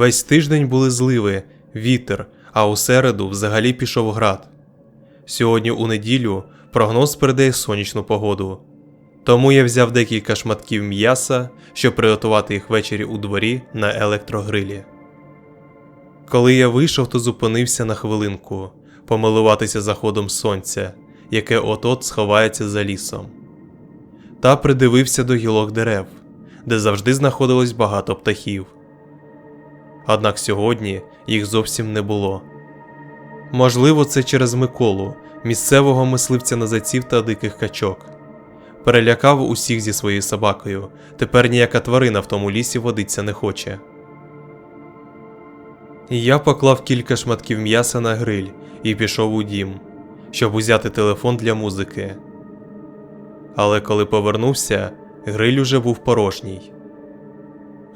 Весь тиждень були зливи, вітер, а у середу взагалі пішов град. Сьогодні у неділю прогноз передає сонячну погоду. Тому я взяв декілька шматків м'яса, щоб приготувати їх ввечері у дворі на електрогрилі. Коли я вийшов, то зупинився на хвилинку помилуватися заходом сонця, яке от-от сховається за лісом. Та придивився до гілок дерев, де завжди знаходилось багато птахів. Однак сьогодні їх зовсім не було. Можливо, це через Миколу, місцевого мисливця на та диких качок. Перелякав усіх зі своєю собакою, тепер ніяка тварина в тому лісі водиться не хоче. Я поклав кілька шматків м'яса на гриль і пішов у дім, щоб узяти телефон для музики. Але коли повернувся, гриль уже був порожній.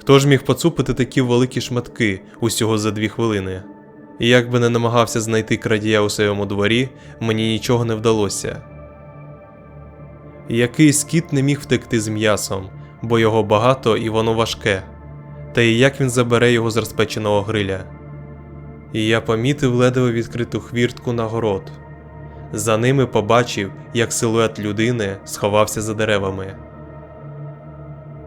Хто ж міг поцупити такі великі шматки усього за дві хвилини? І як би не намагався знайти крадія у своєму дворі, мені нічого не вдалося. Якийсь кіт не міг втекти з м'ясом, бо його багато і воно важке, та і як він забере його з розпеченого гриля. І я помітив ледве відкриту хвіртку на город. За ними побачив, як силует людини сховався за деревами.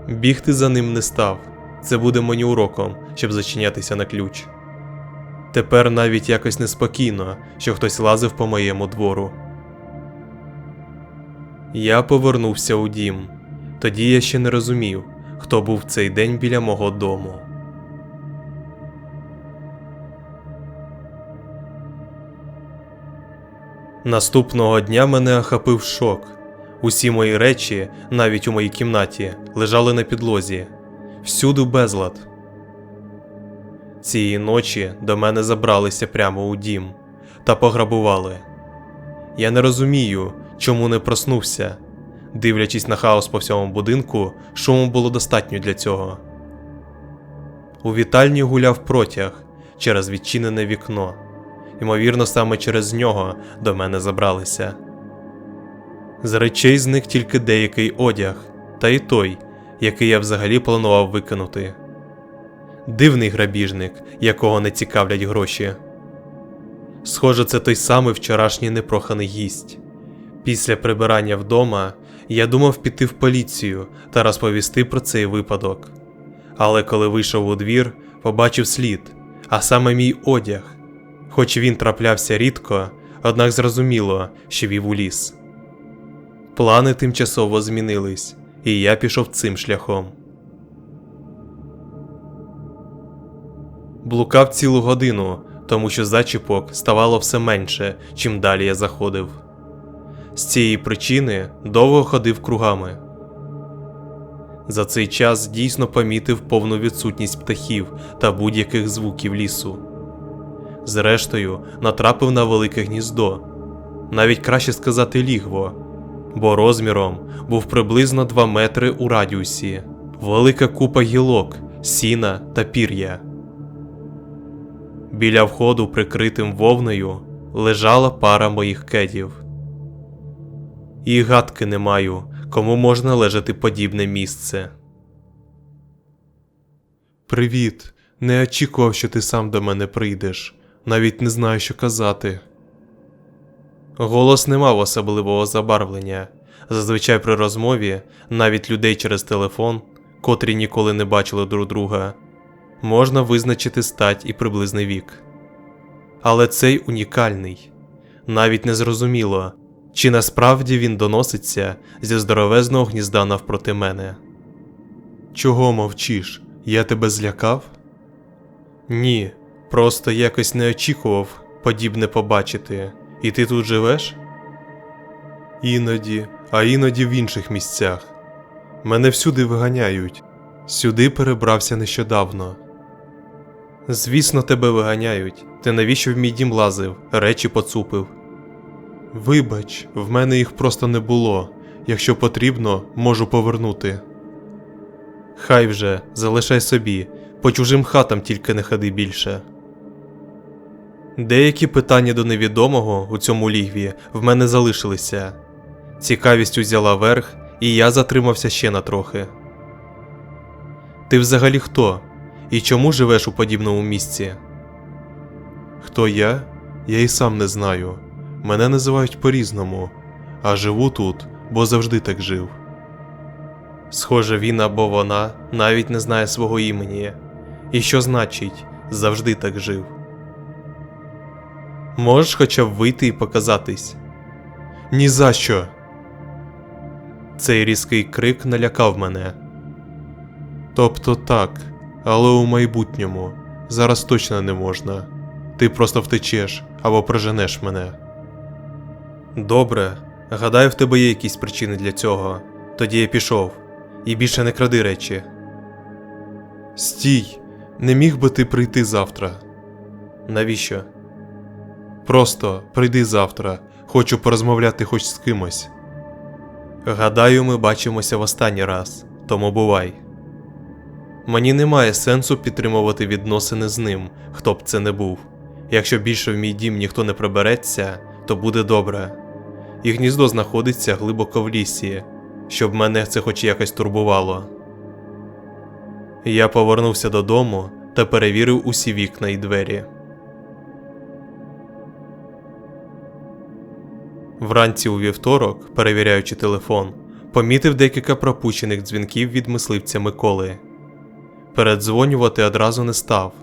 Бігти за ним не став. Це буде мені уроком, щоб зачинятися на ключ. Тепер навіть якось неспокійно, що хтось лазив по моєму двору. Я повернувся у дім. Тоді я ще не розумів, хто був цей день біля мого дому. Наступного дня мене охопив шок. Усі мої речі, навіть у моїй кімнаті, лежали на підлозі, всюди безлад. Цієї ночі до мене забралися прямо у дім та пограбували. Я не розумію, чому не проснувся. Дивлячись на хаос по всьому будинку, шуму було достатньо для цього. У вітальні гуляв протяг через відчинене вікно. Ймовірно, саме через нього до мене забралися. З речей зник тільки деякий одяг, та й той, який я взагалі планував викинути. Дивний грабіжник, якого не цікавлять гроші. Схоже, це той самий вчорашній непроханий гість. Після прибирання вдома я думав піти в поліцію та розповісти про цей випадок. Але коли вийшов у двір, побачив слід, а саме мій одяг. Хоч він траплявся рідко, однак зрозуміло, що вів у ліс. Плани тимчасово змінились, і я пішов цим шляхом. Блукав цілу годину, тому що зачіпок ставало все менше, чим далі я заходив. З цієї причини довго ходив кругами. За цей час дійсно помітив повну відсутність птахів та будь-яких звуків лісу. Зрештою, натрапив на велике гніздо, навіть краще сказати лігво, бо розміром був приблизно 2 метри у радіусі, велика купа гілок, сіна та пір'я. Біля входу, прикритим вовною, лежала пара моїх кедів. І гадки не маю, кому можна лежати подібне місце. Привіт. Не очікував, що ти сам до мене прийдеш. Навіть не знаю, що казати. Голос не мав особливого забарвлення. Зазвичай при розмові, навіть людей через телефон, котрі ніколи не бачили друг друга, можна визначити стать і приблизний вік. Але цей унікальний. Навіть не зрозуміло, чи насправді він доноситься зі здоровезного гнізда навпроти мене. Чого мовчиш? Я тебе злякав? Ні, просто якось не очікував подібне побачити. І ти тут живеш? Іноді, а іноді в інших місцях. Мене всюди виганяють. Сюди перебрався нещодавно. Звісно, тебе виганяють. Ти навіщо в мій дім лазив, речі поцупив. Вибач, в мене їх просто не було. Якщо потрібно, можу повернути. Хай вже, залишай собі, по чужим хатам тільки не ходи більше. Деякі питання до невідомого у цьому лігві в мене залишилися. Цікавість узяла верх, і я затримався ще на трохи. Ти взагалі хто? І чому живеш у подібному місці? Хто я? Я і сам не знаю. Мене називають по-різному, а живу тут, бо завжди так жив. Схоже, він або вона навіть не знає свого імені. І що значить завжди так жив. Можеш хоча б вийти і показатись? Ні за що. Цей різкий крик налякав мене. Тобто так, але у майбутньому зараз точно не можна. Ти просто втечеш або проженеш мене. Добре, гадаю, в тебе є якісь причини для цього. Тоді я пішов. І більше не кради речі. Стій, не міг би ти прийти завтра. Навіщо? Просто прийди завтра, хочу порозмовляти хоч з кимось. Гадаю, ми бачимося в останній раз, тому бувай. Мені немає сенсу підтримувати відносини з ним, хто б це не був. Якщо більше в мій дім ніхто не прибереться, то буде добре. І гніздо знаходиться глибоко в лісі, щоб мене це хоч якось турбувало. Я повернувся додому та перевірив усі вікна і двері. Вранці у вівторок, перевіряючи телефон, помітив декілька пропущених дзвінків від мисливця Миколи. Передзвонювати одразу не став,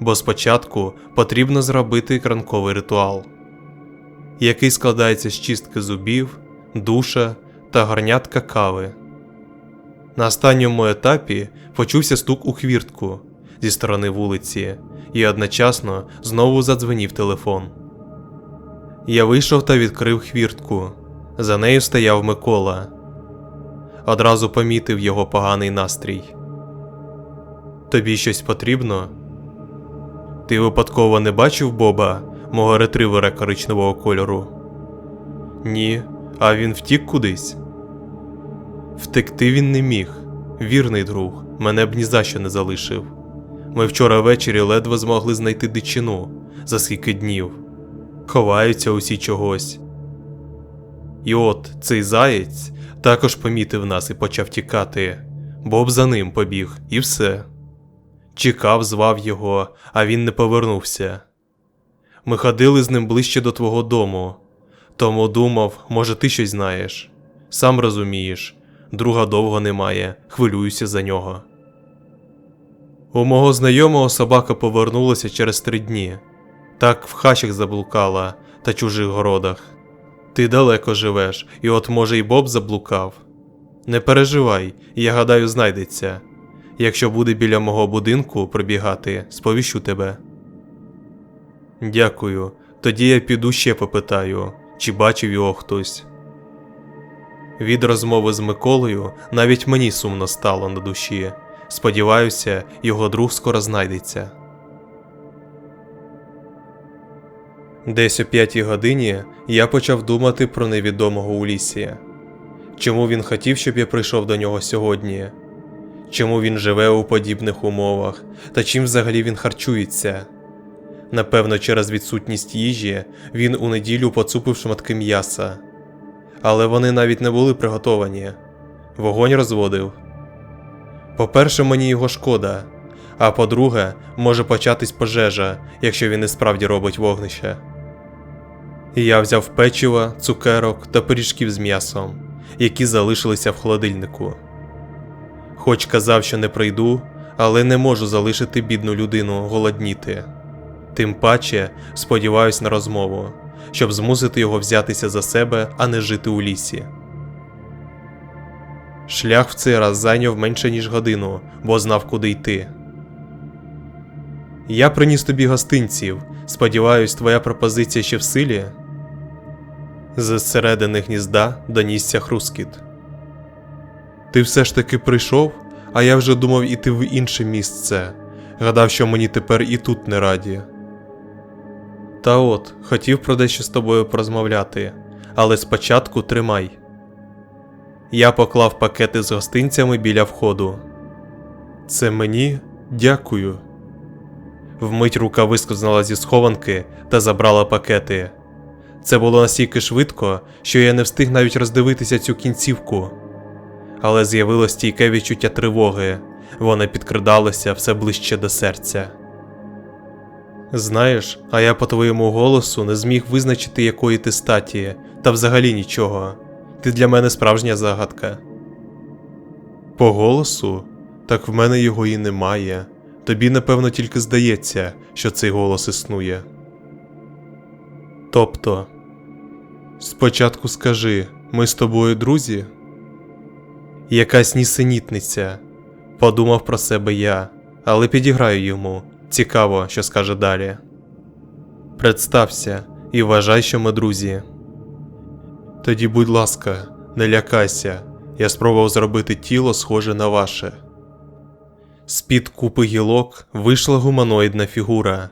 бо спочатку потрібно зробити ранковий ритуал, який складається з чистки зубів, душа та горнятка кави. На останньому етапі почувся стук у хвіртку зі сторони вулиці, і одночасно знову задзвенів телефон. Я вийшов та відкрив хвіртку. За нею стояв Микола. Одразу помітив його поганий настрій. Тобі щось потрібно? Ти випадково не бачив Боба, мого ретривера коричневого кольору? Ні, а він втік кудись. Втекти він не міг. Вірний друг, мене б ні за що не залишив. Ми вчора ввечері ледве змогли знайти дичину за скільки днів. Ховаються усі чогось. І от цей заєць також помітив нас і почав тікати. Боб за ним побіг, і все. Чекав, звав його, а він не повернувся. Ми ходили з ним ближче до твого дому, тому думав, може, ти щось знаєш. Сам розумієш, друга довго немає, хвилююся за нього. У мого знайомого собака повернулася через три дні. Так в хащах заблукала та чужих городах. Ти далеко живеш, і от може й Боб заблукав. Не переживай, я гадаю, знайдеться. Якщо буде біля мого будинку пробігати, сповіщу тебе. Дякую. Тоді я піду ще попитаю, чи бачив його хтось. Від розмови з Миколою навіть мені сумно стало на душі. Сподіваюся, його друг скоро знайдеться. Десь о п'ятій годині я почав думати про невідомого у лісі. Чому він хотів, щоб я прийшов до нього сьогодні? Чому він живе у подібних умовах та чим взагалі він харчується? Напевно, через відсутність їжі він у неділю поцупив шматки м'яса, але вони навіть не були приготовані. Вогонь розводив. По-перше, мені його шкода, а по-друге, може початись пожежа, якщо він і справді робить вогнище. Я взяв печиво, цукерок та пиріжків з м'ясом, які залишилися в холодильнику. Хоч казав, що не прийду, але не можу залишити бідну людину голодніти. Тим паче сподіваюсь на розмову, щоб змусити його взятися за себе, а не жити у лісі. Шлях в цей раз зайняв менше ніж годину, бо знав, куди йти. Я приніс тобі гостинців. Сподіваюсь, твоя пропозиція ще в силі. З середини гнізда донісся хрускіт. Ти все ж таки прийшов, а я вже думав іти в інше місце. Гадав, що мені тепер і тут не раді. Та от, хотів про дещо з тобою порозмовляти, але спочатку тримай. Я поклав пакети з гостинцями біля входу. Це мені дякую. Вмить рука вискользнула зі схованки та забрала пакети. Це було настільки швидко, що я не встиг навіть роздивитися цю кінцівку. Але з'явилось стійке відчуття тривоги, Вони підкрадалися все ближче до серця. Знаєш, а я по твоєму голосу не зміг визначити, якої ти статі, та взагалі нічого. Ти для мене справжня загадка. По голосу? Так в мене його і немає. Тобі, напевно, тільки здається, що цей голос існує. Тобто, спочатку скажи, ми з тобою друзі? Якась нісенітниця. Подумав про себе я, але підіграю йому. Цікаво, що скаже далі. Представся і вважай, що ми друзі. Тоді, будь ласка, не лякайся, я спробував зробити тіло схоже на ваше. З-під купи гілок вийшла гуманоїдна фігура.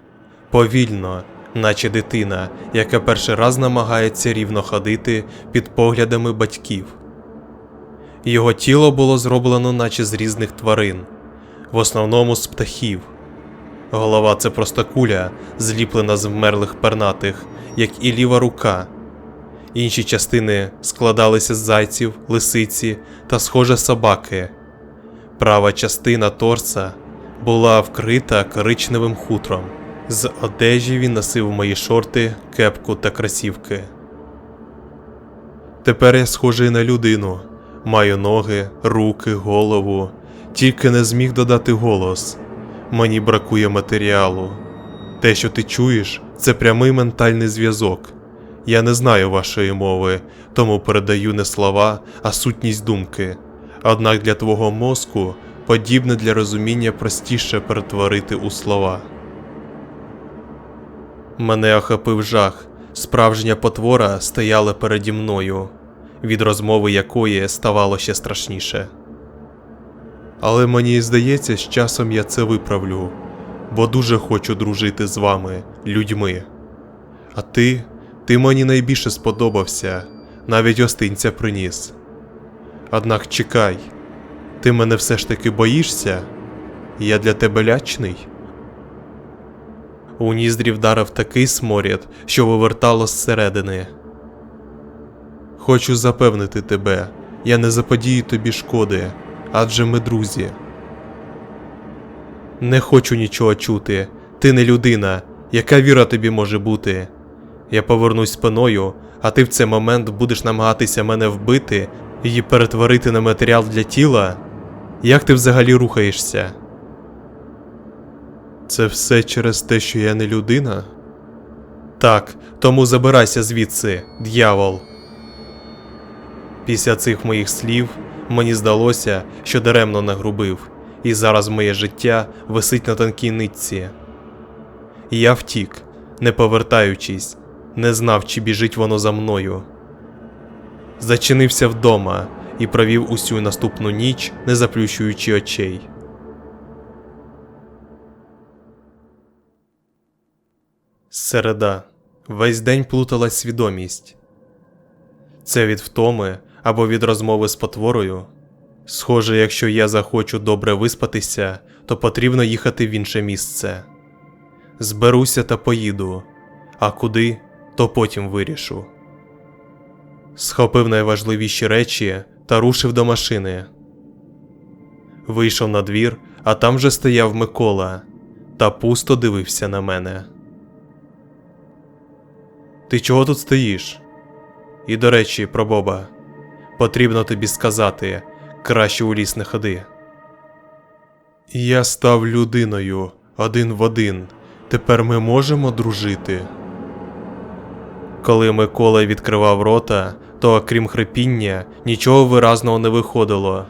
Повільно, наче дитина, яка перший раз намагається рівно ходити під поглядами батьків. Його тіло було зроблено, наче з різних тварин, в основному з птахів. Голова це просто куля, зліплена з вмерлих пернатих, як і ліва рука. Інші частини складалися з зайців, лисиці та, схоже, собаки. Права частина торса була вкрита коричневим хутром. З одежі він носив мої шорти, кепку та кросівки. Тепер я схожий на людину. Маю ноги, руки, голову, тільки не зміг додати голос. Мені бракує матеріалу. Те, що ти чуєш, це прямий ментальний зв'язок. Я не знаю вашої мови, тому передаю не слова, а сутність думки. Однак для твого мозку подібне для розуміння простіше перетворити у слова. Мене охопив жах. Справжня потвора стояла переді мною, від розмови якої ставало ще страшніше. Але мені здається, з часом я це виправлю, бо дуже хочу дружити з вами, людьми. А ти, ти мені найбільше сподобався, навіть гостинця приніс. Однак чекай, ти мене все ж таки боїшся? Я для тебе лячний? У ніздрі вдарив такий сморід, що вивертало зсередини. Хочу запевнити тебе, я не заподію тобі шкоди, адже ми друзі. Не хочу нічого чути. Ти не людина. Яка віра тобі може бути? Я повернусь спиною, а ти в цей момент будеш намагатися мене вбити і перетворити на матеріал для тіла? Як ти взагалі рухаєшся? Це все через те, що я не людина? Так, тому забирайся звідси, дьявол. Після цих моїх слів мені здалося, що даремно нагрубив, і зараз моє життя висить на тонкій нитці. Я втік, не повертаючись, не знав, чи біжить воно за мною. Зачинився вдома і провів усю наступну ніч, не заплющуючи очей. Середа. Весь день плуталась свідомість. Це від втоми або від розмови з потворою. Схоже, якщо я захочу добре виспатися, то потрібно їхати в інше місце. Зберуся та поїду, а куди, то потім вирішу. Схопив найважливіші речі та рушив до машини. Вийшов на двір, а там вже стояв Микола та пусто дивився на мене. Ти чого тут стоїш? І до речі, про Боба. Потрібно тобі сказати, краще у ліс не ходи. Я став людиною один в один. Тепер ми можемо дружити. Коли Микола відкривав рота, то окрім хрипіння, нічого виразного не виходило.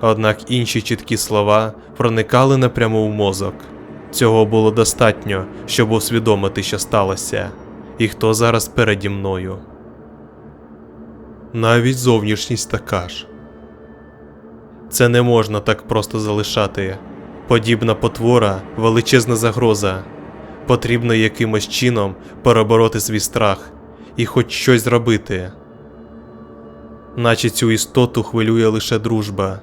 Однак інші чіткі слова проникали напряму в мозок. Цього було достатньо, щоб усвідомити, що сталося, і хто зараз переді мною. Навіть зовнішність така ж. Це не можна так просто залишати. Подібна потвора величезна загроза. Потрібно якимось чином перебороти свій страх і хоч щось зробити. Наче цю істоту хвилює лише дружба.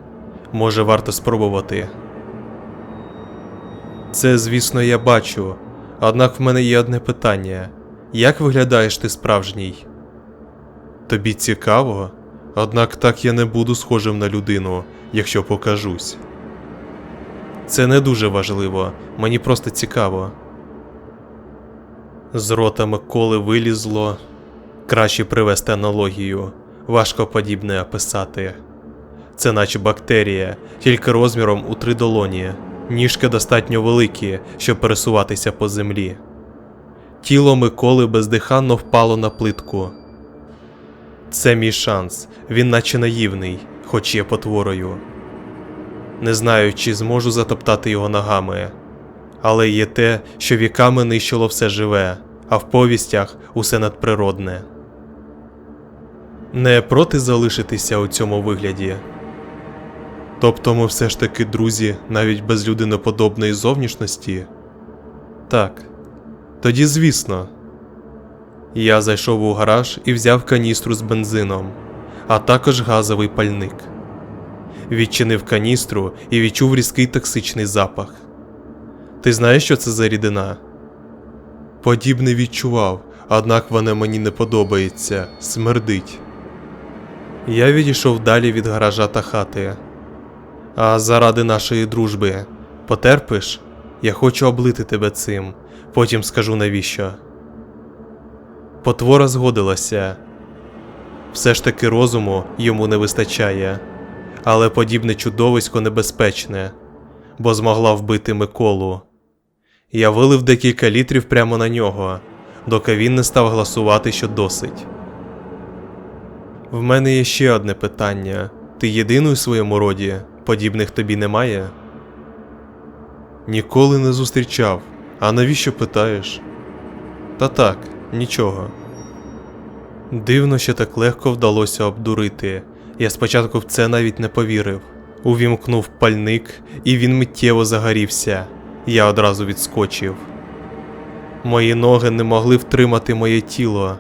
Може, варто спробувати. Це, звісно, я бачу. Однак в мене є одне питання: як виглядаєш ти справжній? Тобі цікаво? Однак так я не буду схожим на людину, якщо покажусь. Це не дуже важливо, мені просто цікаво. З рота Миколи вилізло. Краще привести аналогію, важко подібне описати. Це наче бактерія, тільки розміром у три долоні. Ніжки достатньо великі, щоб пересуватися по землі. Тіло Миколи бездиханно впало на плитку. Це мій шанс, він наче наївний, хоч є потворою. Не знаю, чи зможу затоптати його ногами. Але є те, що віками нищило все живе, а в повістях усе надприродне. Не проти залишитися у цьому вигляді. Тобто ми все ж таки друзі, навіть без людиноподобної зовнішності? Так. Тоді звісно. Я зайшов у гараж і взяв каністру з бензином, а також газовий пальник. Відчинив каністру і відчув різкий токсичний запах. Ти знаєш, що це за рідина? Подібне відчував, однак вона мені не подобається, смердить. Я відійшов далі від гаража та хати. А заради нашої дружби потерпиш? Я хочу облити тебе цим, потім скажу навіщо. Потвора згодилася. Все ж таки розуму йому не вистачає, але подібне чудовисько небезпечне, бо змогла вбити Миколу. Я вилив декілька літрів прямо на нього, доки він не став гласувати, що досить. В мене є ще одне питання. Ти єдиний у своєму роді, подібних тобі немає? Ніколи не зустрічав. А навіщо питаєш? Та так, нічого. Дивно, що так легко вдалося обдурити. Я спочатку в це навіть не повірив. Увімкнув пальник, і він миттєво загорівся. Я одразу відскочив. Мої ноги не могли втримати моє тіло.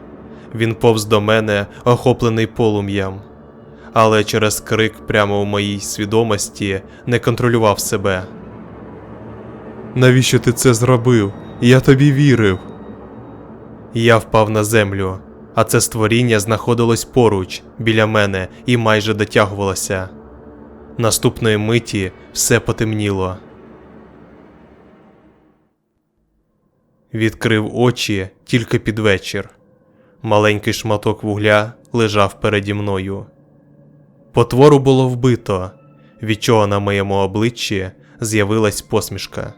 Він повз до мене, охоплений полум'ям. Але через крик прямо у моїй свідомості не контролював себе. Навіщо ти це зробив? Я тобі вірив. Я впав на землю, а це створіння знаходилось поруч, біля мене, і майже дотягувалося. Наступної миті все потемніло. Відкрив очі тільки під вечір. Маленький шматок вугля лежав переді мною. Потвору було вбито, від чого на моєму обличчі з'явилась посмішка.